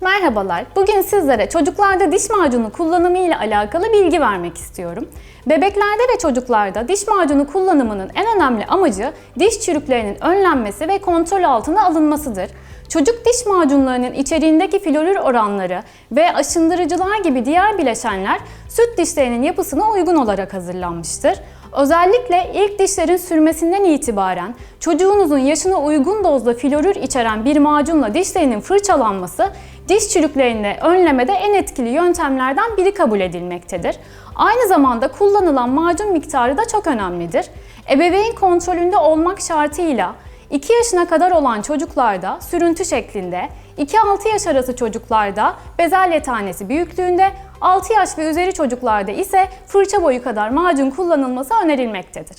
Merhabalar. Bugün sizlere çocuklarda diş macunu kullanımı ile alakalı bilgi vermek istiyorum. Bebeklerde ve çocuklarda diş macunu kullanımının en önemli amacı diş çürüklerinin önlenmesi ve kontrol altına alınmasıdır. Çocuk diş macunlarının içeriğindeki florür oranları ve aşındırıcılar gibi diğer bileşenler süt dişlerinin yapısına uygun olarak hazırlanmıştır. Özellikle ilk dişlerin sürmesinden itibaren çocuğunuzun yaşına uygun dozda florür içeren bir macunla dişlerinin fırçalanması diş çürüklerini önlemede en etkili yöntemlerden biri kabul edilmektedir. Aynı zamanda kullanılan macun miktarı da çok önemlidir. Ebeveyn kontrolünde olmak şartıyla 2 yaşına kadar olan çocuklarda sürüntü şeklinde, 2-6 yaş arası çocuklarda bezelye tanesi büyüklüğünde, 6 yaş ve üzeri çocuklarda ise fırça boyu kadar macun kullanılması önerilmektedir.